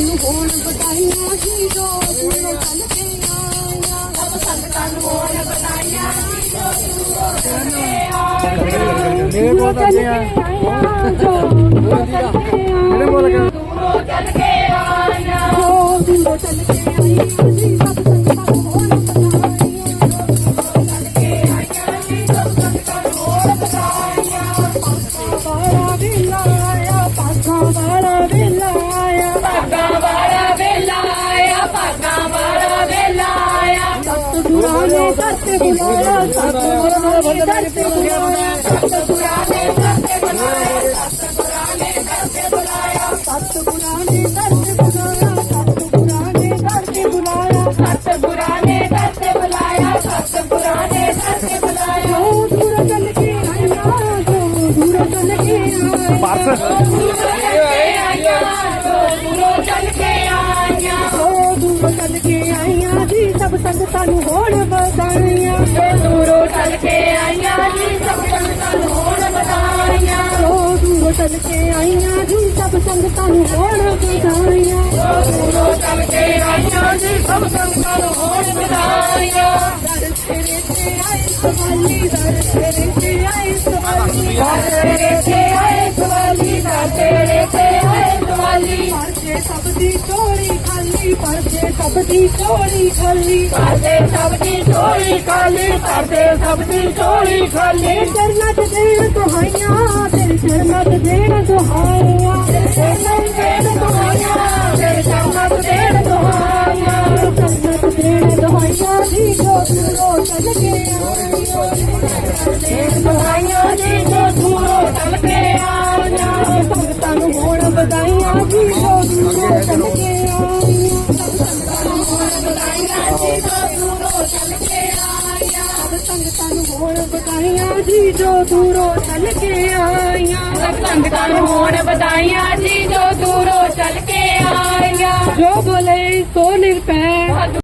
ਸਾਨੂੰ ਹੋਣ ਬਤਾਈਆਂ ਹੀ ਦੋਸ ਮੇਰਾ ਚੱਲ ਕੇ ਆਇਆ। ਰੱਬ ਸੰਗ ਸਾਨੂੰ ਹੋਣ ਬਤਾਈਆਂ ਹੀ ਦੋਸ ਮੇਰੇ ਕੋਲ ਤਾਂ ਨਹੀਂ ਆ ਮੇਰੇ ਕੋਲ ਤਾਂ ਦੂਰੋਂ ਚੱਲ ਕੇ ਆਇਆ। ਹੋ ਦਿਲੋਂ ਚੱਲ ਕੇ ਆਇਆ ਜੀ ਰੱਬ ਸੰਗ ਸਾਨੂੰ ਹੋਣ Bye. सबसे बुलाया सबको इधर से बुलाया ससुराने सबसे बुलाया ससुराने घर से बुलाया ससुराने घर से बुलाया ससुराने घर से बुलाया ससुराने घर से बुलाया ससुराने घर से बुलाया दूर चल के आया दूर चल के आया दूर चल के आया दूर चल के ਆਈਆਂ ਜੀ ਸਭ ਸੰਗਤਾਂ ਨੂੰ ਹੋਣ ਚੱਲ ਕੇ ਆਈਆਂ ਜੀ ਸਭ ਸੰਗਤਾਂ ਨੂੰ ਹੋਣ ਬਤਾਈਆਂ ਦੂਰੋਂ ਚੱਲ ਕੇ ਆਈਆਂ ਜੀ ਸਭ ਸੰਗਤਾਂ ਨੂੰ ਹੋਣ ਬਤਾਈਆਂ ਦਰ ਤੇਰੇ ਤੇ ਆਏ ਸਵਾਲੀ ਦਰ ਤੇਰੇ ਤੇ ਆਏ ਸਵਾਲੀ। ਤੇਰੇ ਤੇ ਆਏ ਸਵਾਲੀ ਦਾ ਤੇਰੇ ਤੇ ਆਏ ਸਵਾਲੀ ਪਰਦੇ ਸਭ ਦੀ ਪਰਦੇ ਸਭ ਦੀ ਝੋਲੀ ਖਾਲੀ ਕਰਦੇ ਸਭ ਦੀ ਝੋਲੀ ਖਾਲੀ ਕਰਦੇ ਸਭ ਦੀ ਝੋਲੀ ਖਾਲੀ ਜਰਨਤ ਦੇਣ ਤੁਹਾਈਆਂ ਤੇਰੇ ਜਰਨਤ ਦੇਣ ਤੁਹਾਈਆਂ ਤੇਰੇ ਜਰਨਤ ਦੇਣ ਤੁਹਾਈਆਂ ਤੇਰੇ ਜਰਨਤ ਦੇਣ ਤੁਹਾਈਆਂ ਜਰਨਤ ਦੇਣ ਤੁਹਾਈਆਂ ਦੀ ਜੋਤ ਰੋ ਚੱਲ ਕੇ ਆਈਓ ਜਰਨਤ ਦੇਣ ਤੁਹਾਈਆਂ ਦੀ ਜੋਤ ਰੋ ਚੱਲ ਕੇ ਆਈਆਂ ਸਭ ਸੰਗਤਾਂ ਨੂੰ ਹੋਣ ਵਧਾਈਆਂ ਜੀ ਜੋ ਦੂਰੋਂ ਚੱਲ ਕੇ ਆਈਆਂ ਸਭ ਸੰਗਤਾਂ ਨੂੰ ਹੋਣ ਵਧਾਈਆਂ ਜੀ ਜੋ ਦੂਰੋਂ ਚੱਲ ਕੇ ਆਈਆਂ ਜੋ ਬੋਲੇ ਸੋ ਨਿਰਪੈ